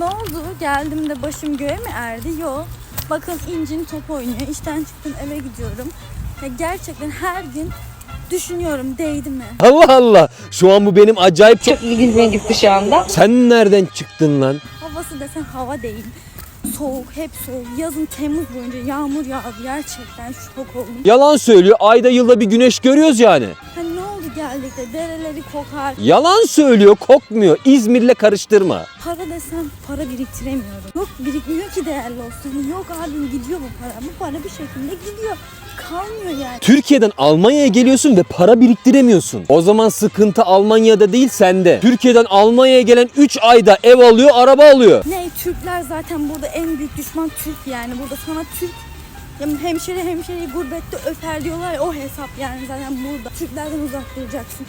Ne oldu? Geldim de başım göğe mi erdi? Yok. Bakın incin top oynuyor. İşten çıktım eve gidiyorum. Ya gerçekten her gün düşünüyorum değdi mi? Allah Allah. Şu an bu benim acayip çok... Çok ilgincime gitti şu anda. Sen nereden çıktın lan? Havası desen hava değil. Soğuk, hep soğuk. Yazın Temmuz boyunca yağmur yağdı. Gerçekten şok oldum. Yalan söylüyor. Ayda yılda bir güneş görüyoruz yani. Hani ne oldu geldik de dereleri kokar. Yalan söylüyor, kokmuyor. İzmir'le karıştırma. Para desem para biriktiremiyorum. Yok birikmiyor ki değerli olsun. Yok abim gidiyor bu para. Bu para bir şekilde gidiyor. Kalmıyor yani. Türkiye'den Almanya'ya geliyorsun ve para biriktiremiyorsun. O zaman sıkıntı Almanya'da değil sende. Türkiye'den Almanya'ya gelen 3 ayda ev alıyor, araba alıyor. Ne Türkler zaten burada en büyük düşman Türk yani. Burada sana Türk ya hemşire hemşireyi gurbette öper diyorlar ya o hesap yani zaten burada. Türklerden uzak duracaksın.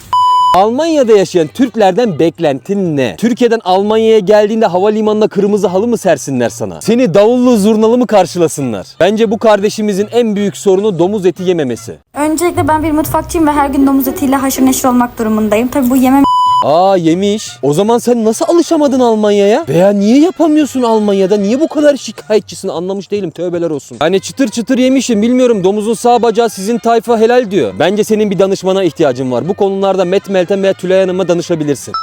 Almanya'da yaşayan Türklerden beklentin ne? Türkiye'den Almanya'ya geldiğinde havalimanına kırmızı halı mı sersinler sana? Seni davullu zurnalı mı karşılasınlar? Bence bu kardeşimizin en büyük sorunu domuz eti yememesi. Öncelikle ben bir mutfakçıyım ve her gün domuz etiyle haşır neşir olmak durumundayım. Tabii bu yemem Aa yemiş. O zaman sen nasıl alışamadın Almanya'ya? Veya niye yapamıyorsun Almanya'da? Niye bu kadar şikayetçisin anlamış değilim tövbeler olsun. Hani çıtır çıtır yemişim bilmiyorum domuzun sağ bacağı sizin tayfa helal diyor. Bence senin bir danışmana ihtiyacın var. Bu konularda Met Meltem veya Tülay Hanım'a danışabilirsin.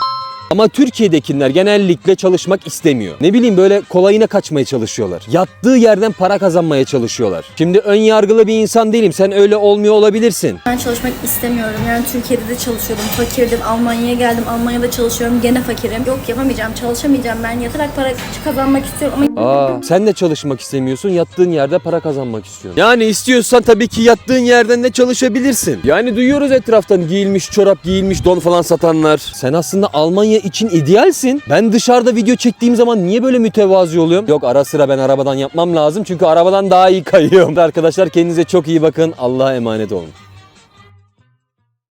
Ama Türkiye'dekiler genellikle çalışmak istemiyor. Ne bileyim böyle kolayına kaçmaya çalışıyorlar. Yattığı yerden para kazanmaya çalışıyorlar. Şimdi ön yargılı bir insan değilim. Sen öyle olmuyor olabilirsin. Ben çalışmak istemiyorum. Yani Türkiye'de de çalışıyordum. Fakirdim. Almanya'ya geldim. Almanya'da çalışıyorum. Gene fakirim. Yok yapamayacağım. Çalışamayacağım. Ben yatarak para kazanmak istiyorum ama Aa, sen de çalışmak istemiyorsun, yattığın yerde para kazanmak istiyorsun. Yani istiyorsan tabii ki yattığın yerden de çalışabilirsin. Yani duyuyoruz etraftan giyilmiş çorap, giyilmiş don falan satanlar. Sen aslında Almanya için idealsin. Ben dışarıda video çektiğim zaman niye böyle mütevazi oluyorum? Yok ara sıra ben arabadan yapmam lazım çünkü arabadan daha iyi kayıyorum. Arkadaşlar kendinize çok iyi bakın. Allah'a emanet olun.